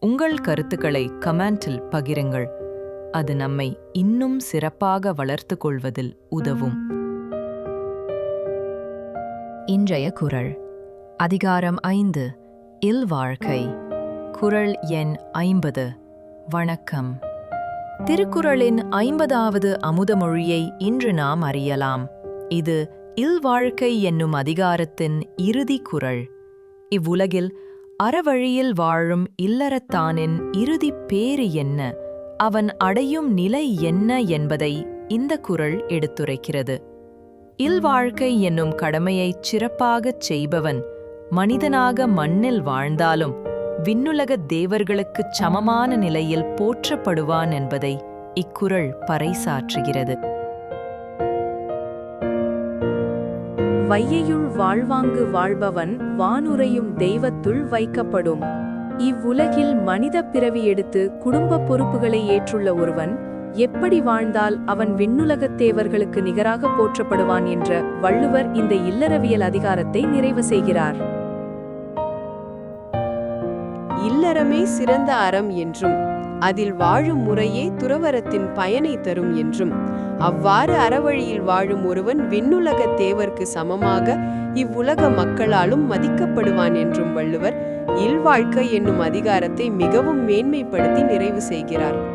உங்கள் கருத்துக்களை கமெண்டில் பகிருங்கள். அது நம்மை இன்னும் சிறப்பாக வளர்த்துக் கொள்வதில் உதவும். இன்றைய குறள் அதிகாரம் ஐந்து. இல்வாழ்க்கை குறள் எண் ஐம்பது. வணக்கம். திருக்குறளின் ஐம்பதாவது அமுதமொழியை இன்று நாம் அறியலாம். இது இல்வாழ்க்கை என்னும் அதிகாரத்தின் இறுதி குறள் இவ்வுலகில் அறவழியில் வாழும் இல்லறத்தானின் இறுதிப் பேறு என்ன? அவன் அடையும் நிலை என்ன என்பதை இந்த குறள் எடுத்துரைக்கிறது. இல்வாழ்க்கை என்னும் கடமையைச் சிறப்பாகச் செய்பவன் மனிதனாக மண்ணில் வாழ்ந்தாலும் விண்ணுலகத் தேவர்களுக்குச் சமமான நிலையில் போற்றப்படுவான் என்பதை இக்குறள் பறைசாற்றுகிறது. வையையுள் வாழ்வாங்கு வாழ்பவன் வானுரையும் தெய்வத்துள் வைக்கப்படும். இவ்வுலகில் மனித பிறவி எடுத்து குடும்ப பொறுப்புகளை ஏற்றுள்ள ஒருவன் எப்படி வாழ்ந்தால் அவன் விண்ணுலகத் தேவர்களுக்கு நிகராக போற்றப்படுவான் என்ற வள்ளுவர் இந்த இல்லறவியல் அதிகாரத்தை நிறைவு செய்கிறார். இல்லறமே சிறந்த அறம் என்றும் அதில் வாழும் முறையே துறவரத்தின் பயனை தரும் என்றும். அவ்வாறு அறவழியில் வாழும் ஒருவன் விண்ணுலகத் தேவர்க்கு சமமாக இவ்வுலக மக்களாலும் மதிக்கப்படுவான் என்றும் வள்ளுவர் இல்வாழ்க்கை என்னும் அதிகாரத்தை மிகவும் மேன்மைப்படுத்தி நிறைவு செய்கிறார்.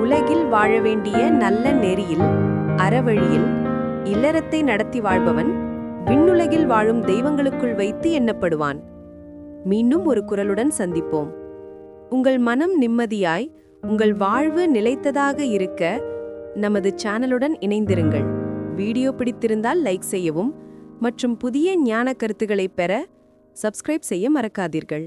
உலகில் வாழ வேண்டிய நல்ல நெறியில் அறவழியில் இல்லறத்தை நடத்தி வாழ்பவன் விண்ணுலகில் வாழும் தெய்வங்களுக்குள் வைத்து எண்ணப்படுவான். மீண்டும் ஒரு குரலுடன் சந்திப்போம். உங்கள் மனம் நிம்மதியாய் உங்கள் வாழ்வு நிலைத்ததாக இருக்க நமது சேனலுடன் இணைந்திருங்கள். வீடியோ பிடித்திருந்தால் லைக் செய்யவும் மற்றும் புதிய ஞான கருத்துக்களை பெற சப்ஸ்கிரைப் செய்ய மறக்காதீர்கள்.